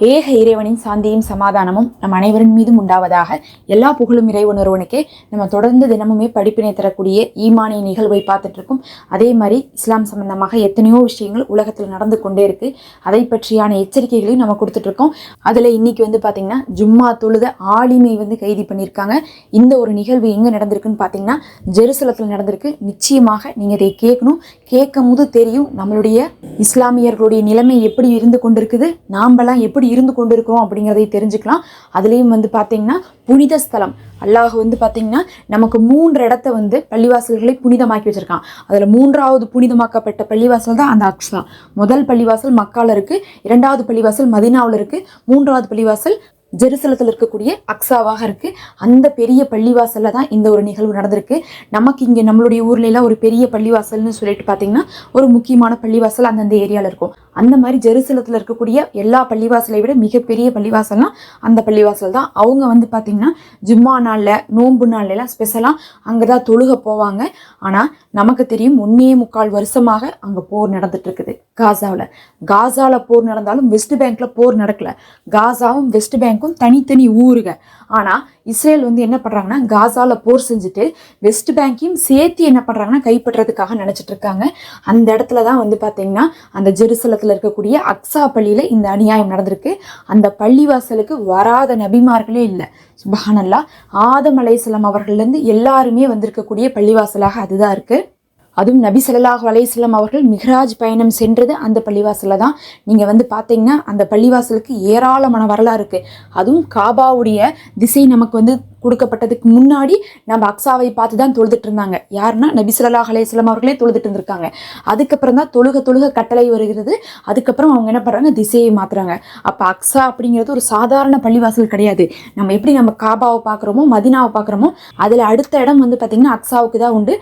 ஏக இறைவனின் சாந்தியும் சமாதானமும் நம் அனைவரின் மீதும் உண்டாவதாக எல்லா புகழும் இறைவன் ஒருவனுக்கே நம்ம தொடர்ந்து தினமுமே படிப்பினை தரக்கூடிய ஈமானிய நிகழ்வை பார்த்துட்டு இருக்கோம் அதே மாதிரி இஸ்லாம் சம்பந்தமாக எத்தனையோ விஷயங்கள் உலகத்தில் நடந்து கொண்டே இருக்கு. அதை பற்றியான எச்சரிக்கைகளையும் நம்ம கொடுத்துட்டு இருக்கோம் அதில் இன்னைக்கு வந்து பார்த்தீங்கன்னா ஜும்மா தொழுத ஆலிமை வந்து கைது பண்ணியிருக்காங்க. இந்த ஒரு நிகழ்வு எங்கே நடந்திருக்குன்னு பார்த்தீங்கன்னா ஜெருசலத்தில் நடந்திருக்கு. நிச்சயமாக நீங்கள் இதை கேட்கணும். கேட்கும் போது தெரியும் நம்மளுடைய இஸ்லாமியர்களுடைய நிலைமை எப்படி இருந்து கொண்டிருக்குது? நாம்பெல்லாம் எப்படி இருந்து கொண்டிருக்கிறோம் அப்படிங்கிறதை தெரிஞ்சுக்கலாம். அதுலேயும் வந்து பார்த்தீங்கன்னா புனித ஸ்தலம். அல்லாஹ் வந்து பார்த்தீங்கன்னா நமக்கு மூன்று இடத்த வந்து பள்ளிவாசல்களை புனிதமாக்கி வச்சுருக்கான். அதில் மூன்றாவது புனிதமாக்கப்பட்ட பள்ளிவாசல் தான் அந்த அக்ஸா முதல் பள்ளிவாசல் மக்காவில் இருக்குது இரண்டாவது பள்ளிவாசல் மதினாவில் இருக்குது மூன்றாவது பள்ளிவாசல் ஜெருசலத்தில் இருக்கக்கூடிய அக்ஸாவாக இருக்குது அந்த பெரிய பள்ளிவாசலில் தான் இந்த ஒரு நிகழ்வு நடந்திருக்கு. நமக்கு இங்கே நம்மளுடைய ஊர்ல ஒரு பெரிய பள்ளிவாசல்னு சொல்லிட்டு பார்த்தீங்கன்னா ஒரு முக்கியமான பள்ளிவாசல் அந்தந்த ஏரியாவில் இருக்கும். அந்த மாதிரி ஜெருசலத்தில் இருக்கக்கூடிய எல்லா பள்ளிவாசலை விட மிகப்பெரிய பள்ளிவாசல்னா அந்த பள்ளிவாசல் தான். அவங்க வந்து பார்த்திங்கன்னா ஜும்மா நாளில் நோன்பு நாள்லாம் ஸ்பெஷலாக அங்கே தான் தொழுக போவாங்க. ஆனால் நமக்கு தெரியும் ஒன்றே முக்கால் வருஷமாக அங்கே போர் நடந்துட்டுருக்குது காசாவில் காசாவில் போர் நடந்தாலும் வெஸ்ட் பேங்க்கில் போர் நடக்கல. காசாவும் வெஸ்ட் பேங்க்கும் தனித்தனி ஊருக. ஆனால் இஸ்ரேல் வந்து என்ன பண்ணுறாங்கன்னா காசாவில் போர் செஞ்சுட்டு வெஸ்ட் பேங்க்கையும் சேர்த்து என்ன பண்ணுறாங்கன்னா கைப்பற்றதுக்காக நினச்சிட்ருக்காங்க அந்த இடத்துல தான் வந்து பார்த்திங்கன்னா அந்த ஜெருசலத்தில் இருக்கக்கூடிய அக்ஸா பள்ளியில் இந்த அநியாயம் நடந்திருக்கு. அந்த பள்ளிவாசலுக்கு வராத நபிமார்களே இல்லை. சுபஹானல்லா. ஆதம் அலைஹிஸ்ஸலாம் அவர்கள்லேருந்து எல்லாருமே வந்திருக்கக்கூடிய பள்ளிவாசலாக அதுதான் இருக்குது அதுவும் நபி ஸல்லல்லாஹு அலையம் அவர்கள் மிஹ்ராஜ் பயணம் சென்றது அந்த பள்ளிவாசலில் தான். நீங்கள் வந்து பார்த்தீங்கன்னா அந்த பள்ளிவாசலுக்கு ஏராளமான வரலாறு இருக்குது அதுவும் காபாவுடைய திசை நமக்கு வந்து கொடுக்கப்பட்டதுக்கு முன்னாடி நம்ம அக்ஸாவை பார்த்து தான் தொழுதுட்டு இருந்தாங்க. யாருன்னா நபி ஸல்லல்லாஹு அவர்களே தொழுதுட்டு இருந்திருக்காங்க. அதுக்கப்புறம் தான் தொழுக தொழுக கட்டளை வருகிறது. அதுக்கப்புறம் அவங்க என்ன பண்ணுறாங்க திசையை மாத்துறாங்க. அப்போ அக்ஸா அப்படிங்கிறது ஒரு சாதாரண பள்ளிவாசல் கிடையாது. நம்ம எப்படி நம்ம காபாவை பார்க்குறோமோ மதினாவை பார்க்குறோமோ அதில் அடுத்த இடம் வந்து பார்த்திங்கன்னா அக்ஸாவுக்கு தான் உண்டு.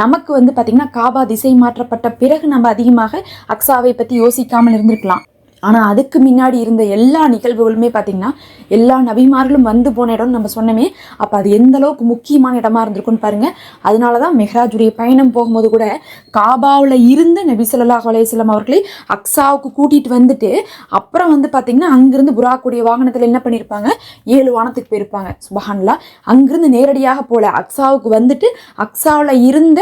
நமக்கு வந்து பார்த்திங்கன்னா காபா திசை மாற்றப்பட்ட பிறகு நம்ம அதிகமாக அக்ஸாவை பற்றி யோசிக்காமல் இருந்திருக்கலாம். ஆனால் அதுக்கு முன்னாடி இருந்த எல்லா நிகழ்வுகளுமே பார்த்திங்கன்னா எல்லா நபிமார்களும் வந்து போன இடம்னு நம்ம சொன்னோமே அப்போ அது எந்த அளவுக்கு முக்கியமான இடமா இருந்திருக்குன்னு பாருங்கள் அதனால தான் மெஹராஜுடைய பயணம் போகும்போது கூட காபாவில் இருந்த நபி ஸல்லல்லாஹு அலைஹி அவர்களை அக்ஸாவுக்கு கூட்டிகிட்டு வந்துட்டு அப்புறம் வந்து பார்த்திங்கன்னா அங்கிருந்து புறாக்குடைய வாகனத்தில் என்ன பண்ணியிருப்பாங்க ஏழு வானத்துக்கு போயிருப்பாங்க. சுபஹான்லா அங்கிருந்து நேரடியாக போல அக்ஸாவுக்கு வந்துட்டு அக்ஸாவில் இருந்த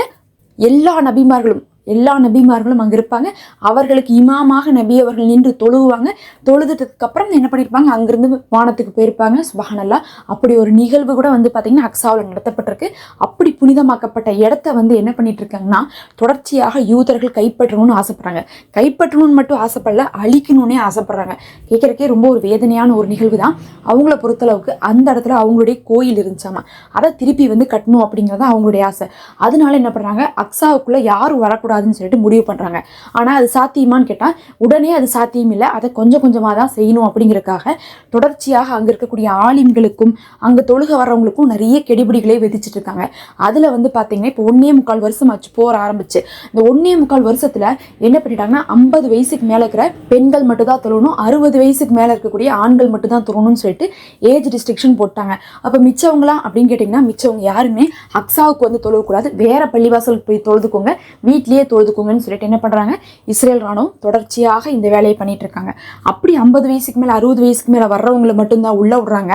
எல்லா நபிமார்களும் எல்லா நபிமார்களும் அங்கே இருப்பாங்க. அவர்களுக்கு இமாமாக நபி அவர்கள் நின்று தொழுகுவாங்க. தொழுதுட்டதுக்கு அப்புறம் என்ன பண்ணியிருப்பாங்க அங்கிருந்து வானத்துக்கு போயிருப்பாங்க. சுபஹானல்லா. அப்படி ஒரு நிகழ்வு கூட வந்து பார்த்திங்கன்னா அக்ஸாவில் நடத்தப்பட்டிருக்கு. அப்படி புனிதமாக்கப்பட்ட இடத்த வந்து என்ன பண்ணிட்டு இருக்காங்கன்னா தொடர்ச்சியாக யூதர்கள் கைப்பற்றணும்னு ஆசைப்படுறாங்க. கைப்பற்றணும்னு மட்டும் ஆசைப்படல அழிக்கணும்னே ஆசைப்படுறாங்க. கேட்குறக்கே ரொம்ப ஒரு வேதனையான ஒரு நிகழ்வு தான் அவங்கள பொறுத்தளவுக்கு அந்த இடத்துல அவங்களுடைய கோயில் இருந்துச்சாமா அதை திருப்பி வந்து கட்டணும் அப்படிங்கிறது தான் அவங்களுடைய ஆசை. அதனால என்ன பண்ணுறாங்க அக்ஸாவுக்குள்ளே யாரும் வரக்கூடாது வரக்கூடாதுன்னு சொல்லிட்டு முடிவு பண்ணுறாங்க ஆனால் அது சாத்தியமான்னு கேட்டால் உடனே அது சாத்தியம் இல்லை. அதை கொஞ்சம் கொஞ்சமாக தான் செய்யணும் அப்படிங்கிறதுக்காக தொடர்ச்சியாக அங்கே இருக்கக்கூடிய ஆலிம்களுக்கும் அங்கே தொழுக வர்றவங்களுக்கும் நிறைய கெடுபிடிகளை விதிச்சிட்டு இருக்காங்க. அதில் வந்து பார்த்தீங்கன்னா இப்போ ஒன்னே முக்கால் வருஷம் ஆச்சு போர் ஆரம்பிச்சு. இந்த ஒன்னே முக்கால் வருஷத்தில் என்ன பண்ணிட்டாங்கன்னா ஐம்பது வயசுக்கு மேலே இருக்கிற பெண்கள் மட்டும் தான் தொழணும் அறுபது வயசுக்கு மேலே இருக்கக்கூடிய ஆண்கள் மட்டும் தான் தொழணும்னு சொல்லிட்டு ஏஜ் ரெஸ்ட்ரிக்ஷன் போட்டாங்க. அப்போ மிச்சவங்களாம் அப்படின்னு கேட்டிங்கன்னா மிச்சவங்க யாருமே அக்ஸாவுக்கு வந்து தொழக்கூடாது. வேற பள்ளிவாசலுக்கு போய் தொழுதுக்கோங்க. வீட்லேயே தொழுதுக்கோங்கன்னு சொல்லிட்டு என்ன பண்ணுறாங்க இஸ்ரேல் ராணுவம் தொடர்ச்சியாக இந்த வேலையை பண்ணிட்டு இருக்காங்க. அப்படி ஐம்பது வயசுக்கு மேலே அறுபது வயசுக்கு மேலே வர்றவங்களை மட்டும்தான் உள்ளே விட்றாங்க.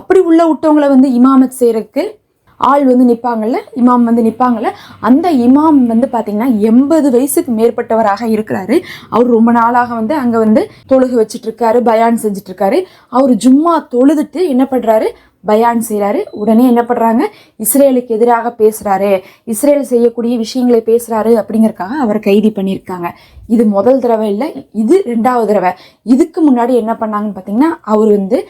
அப்படி உள்ளே விட்டவங்களை வந்து இமாமத் செய்கிறதுக்கு ஆள் வந்து நிற்பாங்கள்ல இமாம் வந்து நிற்பாங்கள்ல அந்த இமாம் வந்து பார்த்திங்கன்னா எண்பது வயசுக்கு மேற்பட்டவராக இருக்கிறாரு. அவர் ரொம்ப நாளாக வந்து அங்கே வந்து தொழுகு வச்சுட்டு இருக்காரு பயான் செஞ்சுட்டு இருக்காரு. அவர் ஜும்மா தொழுதுட்டு என்ன பண்ணுறாரு பயான் செய்கிறாரு உடனே என்ன பண்ணுறாங்க இஸ்ரேலுக்கு எதிராக பேசுகிறாரு இஸ்ரேல் செய்யக்கூடிய விஷயங்களை பேசுகிறாரு அப்படிங்கிறக்காக அவர் கைது பண்ணியிருக்காங்க. இது முதல் தடவை இல்லை இது ரெண்டாவது தடவை. இதுக்கு முன்னாடி என்ன பண்ணாங்கன்னு பார்த்தீங்கன்னா அவர் வந்து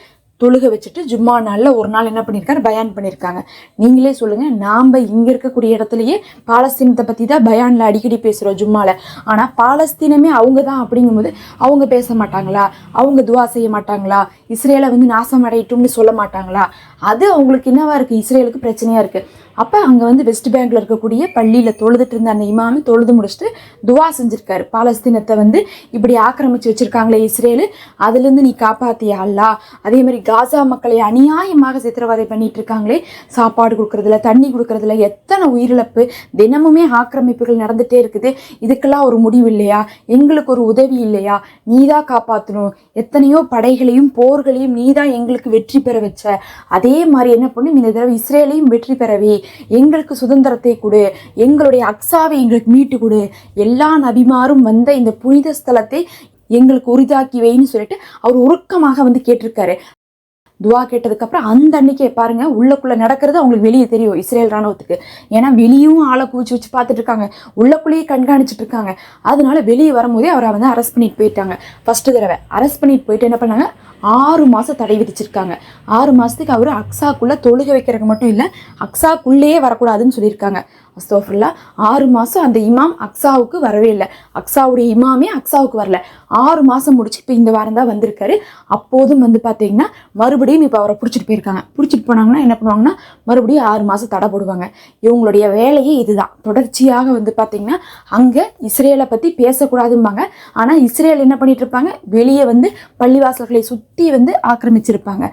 தொழுக வச்சுட்டு ஜும்மா நாளில் ஒரு நாள் என்ன பண்ணியிருக்காரு பயான் பண்ணியிருக்காங்க நீங்களே சொல்லுங்கள் நாம் இங்கே இருக்கக்கூடிய இடத்துலையே பாலஸ்தீனத்தை பற்றி தான் பயானில் அடிக்கடி பேசுகிறோம் ஜும்மாவில் ஆனால் பாலஸ்தீனமே அவங்க தான் அப்படிங்கும்போது அவங்க பேச மாட்டாங்களா? அவங்க துவா செய்ய மாட்டாங்களா? இஸ்ரேலை வந்து நாசம் அடையட்டும்னு சொல்ல மாட்டாங்களா? அது அவங்களுக்கு என்னவா இருக்குது இஸ்ரேலுக்கு பிரச்சனையாக இருக்குது அப்போ அங்கே வந்து வெஸ்ட் பேங்கில் இருக்கக்கூடிய பள்ளியில் தொழுதுட்டு இருந்த அந்த இமாமி தொழுது முடிச்சுட்டு துவா செஞ்சிருக்காரு. பாலஸ்தீனத்தை வந்து இப்படி ஆக்கிரமிச்சு வச்சுருக்காங்களே இஸ்ரேலு அதுலேருந்து நீ காப்பாத்தியா அல்லா? அதே மாதிரி காசா மக்களை அநியாயமாக சித்திரவதை பண்ணிட்டு இருக்காங்களே சாப்பாடு கொடுக்குறதுல தண்ணி கொடுக்கறதுல எத்தனை உயிரிழப்பு தினமுமே ஆக்கிரமிப்புகள் நடந்துகிட்டே இருக்குது. இதுக்கெல்லாம் ஒரு முடிவு இல்லையா? எங்களுக்கு ஒரு உதவி இல்லையா? நீ தான் காப்பாற்றணும் எத்தனையோ படைகளையும் போர்களையும் நீதான் எங்களுக்கு வெற்றி பெற வச்ச. அதே மாதிரி என்ன பண்ணும்? இந்த தடவை இஸ்ரேலையும் வெற்றி பெறவே. எங்களுக்கு சுதந்திரத்தை கொடு. எங்களுடைய அக்ஸாவை எங்களுக்கு மீட்டு கொடு. எல்லா நபிமாரும் வந்த இந்த புனித ஸ்தலத்தை எங்களுக்கு உரிதாக்கி வைன்னு சொல்லிட்டு அவர் உருக்கமாக வந்து கேட்டிருக்காரு. துவா கேட்டதுக்கப்புறம் அந்த அன்னைக்கே பாருங்க உள்ளக்குள்ளே நடக்கிறது அவங்களுக்கு வெளியே தெரியும் இஸ்ரேல் ராணுவத்துக்கு ஏன்னா வெளியும் ஆளை குவிச்சு வச்சு பார்த்துட்டு இருக்காங்க. உள்ளக்குள்ளேயே கண்காணிச்சுட்டு இருக்காங்க. அதனால வெளியே வரும்போதே அவரை வந்து அரெஸ்ட் பண்ணிட்டு போயிட்டாங்க. ஃபஸ்ட்டு தடவை. அரெஸ்ட் பண்ணிட்டு போயிட்டு என்ன பண்ணாங்க? ஆறு மாதம் தடை விதிச்சிருக்காங்க. ஆறு மாதத்துக்கு அவர் அக்ஸாக்குள்ளே தொழுக வைக்கிறதுக்கு மட்டும் இல்லை அக்ஸாக்குள்ளேயே வரக்கூடாதுன்னு சொல்லியிருக்காங்க. அஸ்தோஃபுல்லா ஆறு மாதம் அந்த இமாம் அக்ஸாவுக்கு வரவே இல்லை. அக்ஸாவுடைய இமாமே அக்ஸாவுக்கு வரல. ஆறு மாதம் முடிச்சு இப்போ இந்த வாரம் தான் வந்திருக்காரு. அப்போதும் வந்து பார்த்தீங்கன்னா மறுபடியும் இப்போ அவரை பிடிச்சிட்டு போயிருக்காங்க. பிடிச்சிட்டு போனாங்கன்னா என்ன பண்ணுவாங்கன்னா மறுபடியும் ஆறு மாதம் தடை போடுவாங்க. இவங்களுடைய வேலையே இதுதான். தொடர்ச்சியாக வந்து பார்த்தீங்கன்னா அங்கே இஸ்ரேலை பற்றி பேசக்கூடாதும்பாங்க. ஆனால் இஸ்ரேல் என்ன பண்ணிட்டு இருப்பாங்க? வெளியே வந்து பள்ளிவாசல்களை சுற்றி வந்து ஆக்கிரமிச்சிருப்பாங்க.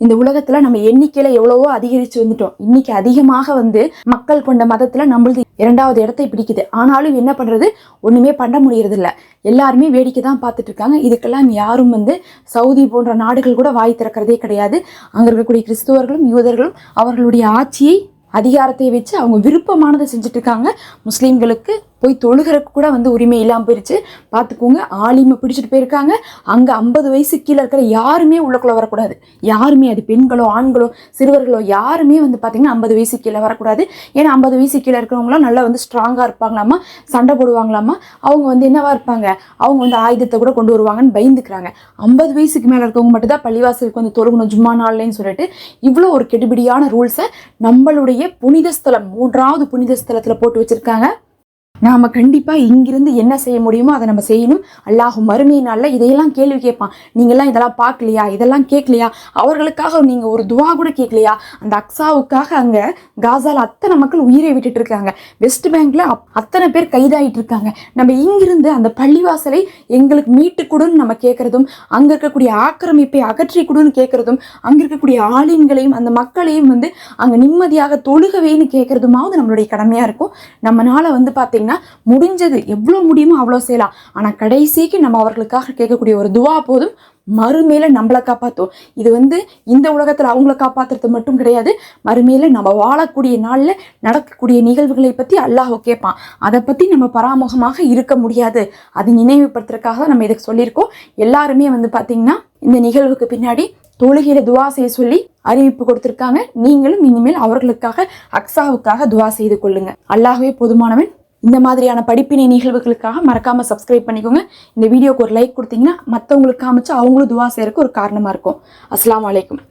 இந்த உலகத்துல நம்ம எண்ணிக்கையில எவ்வளவோ அதிகரிச்சு வந்துட்டோம். இன்னைக்கு அதிகமாக வந்து மக்கள் கொண்ட மதத்துல நம்மளது இரண்டாவது இடத்தை பிடிக்குது. ஆனாலும் என்ன பண்றது? ஒண்ணுமே பண்ண முடியறது இல்ல எல்லாருமே வேடிக்கை தான் பார்த்துட்டு இருக்காங்க. இதுக்கெல்லாம் யாரும் வந்து சவுதி போன்ற நாடுகள் கூட வாய் திறக்கிறதே கிடையாது. அங்க இருக்கக்கூடிய கிறிஸ்துவர்களும் யூதர்களும் அவர்களுடைய ஆட்சியை அதிகாரத்தை வச்சு அவங்க விருப்பமானதை செஞ்சுட்டு இருக்காங்க. முஸ்லீம்களுக்கு போய் தொழுகிறக்கு கூட வந்து உரிமை இல்லாமல் போயிடுச்சு பார்த்துக்கோங்க ஆலிமை பிடிச்சிட்டு போயிருக்காங்க. அங்கே ஐம்பது வயசு கீழே இருக்கிற யாருமே உள்ளக்குள்ளே வரக்கூடாது. யாருமே அது பெண்களோ ஆண்களோ சிறுவர்களோ யாருமே வந்து பார்த்திங்கன்னா ஐம்பது வயசு கீழே வரக்கூடாது. ஏன்னா ஐம்பது வயசு கீழே இருக்கிறவங்களாம் நல்லா வந்து ஸ்ட்ராங்காக இருப்பாங்களாமா? சண்டை போடுவாங்களாமா? அவங்க வந்து என்னவா இருப்பாங்க? அவங்க வந்து ஆயுதத்தை கூட கொண்டு வருவாங்கன்னு பயந்துக்கிறாங்க. ஐம்பது வயசுக்கு மேலே இருக்கவங்க மட்டும் தான் பள்ளிவாசலுக்கு வந்து தொழுகணும் ஜும்மா நாள்லன்னு சொல்லிட்டு இவ்வளோ ஒரு கெடுபிடியான ரூல்ஸை நம்மளுடைய புனித ஸ்தலம் மூன்றாவது புனித ஸ்தலத்தில் போட்டு வச்சுருக்காங்க. நாம் கண்டிப்பாக இங்கிருந்து என்ன செய்ய முடியுமோ அதை நம்ம செய்யணும். அல்லாஹும் மறுமை நாளில் இதையெல்லாம் கேள்வி கேட்பான். நீங்கள்லாம் இதெல்லாம் பார்க்கலையா? இதெல்லாம் கேட்கலையா? அவர்களுக்காக நீங்கள் ஒரு துவா கூட கேட்கலையா? அந்த அக்ஸாவுக்காக அங்கே காசால் அத்தனை மக்கள் உயிரை விட்டுட்டு இருக்காங்க. வெஸ்ட் பேங்க்கில் அப்- அத்தனை பேர் கைதாகிட்டு இருக்காங்க. நம்ம இங்கிருந்து அந்த பள்ளிவாசலை எங்களுக்கு மீட்டு கொடுன்னு நம்ம கேட்குறதும் அங்கே இருக்கக்கூடிய ஆக்கிரமிப்பை அகற்றி கொடுன்னு கேட்குறதும் அங்கே இருக்கக்கூடிய ஆளுங்களையும் அந்த மக்களையும் வந்து அங்கே நிம்மதியாக தொழுகவேன்னு கேட்கறதுமாவது நம்மளுடைய கடமையாக இருக்கும். நம்மளால் வந்து பாத்தீங்கன்னா முடிஞ்சது. எவ்வளோ முடியுமோ அவ்வளோ செய்யலாம். ஆனா கடைசிக்கு நம்ம அவர்களுக்காக கேட்கக்கூடிய ஒரு துவா போதும். மறுமையில நம்மளை காப்பாற்றும் இது வந்து இந்த உலகத்துல அவங்கள காப்பாத்துறது மட்டும் கிடையாது. மறுமையில நம்ம வாழக்கூடிய நாளில் நடக்கக்கூடிய நிகழ்வுகளை பற்றி அல்லாஹ் கேட்பான். அதை பற்றி நம்ம பராமுகமாக இருக்க முடியாது. அதை நினைவுபடுத்துறதுக்காக தான் நம்ம இதுக்கு சொல்லியிருக்கோம். எல்லாருமே வந்து பார்த்தீங்கன்னா இந்த நிகழ்வுக்கு பின்னாடி தொழுகையில துவா செய்ய சொல்லி அறிவிப்பு கொடுத்துருக்காங்க. நீங்களும் இனிமேல் அவர்களுக்காக அக்ஸாவுக்காக துவா செய்து கொள்ளுங்க. அல்லாஹவே போதுமானவன் இந்த மாதிரியான படிப்பினை நிகழ்வுகளுக்காக மறக்காம சப்ஸ்கிரைப் பண்ணிக்கோங்க. இந்த வீடியோக்கு ஒரு லைக் கொடுத்தீங்கன்னா மற்றவங்களுக்கு காமிச்சு அவங்களும் துவா செய்கிறதுக்கு ஒரு காரணமா இருக்கும். அஸ்லாம் வலைக்கம்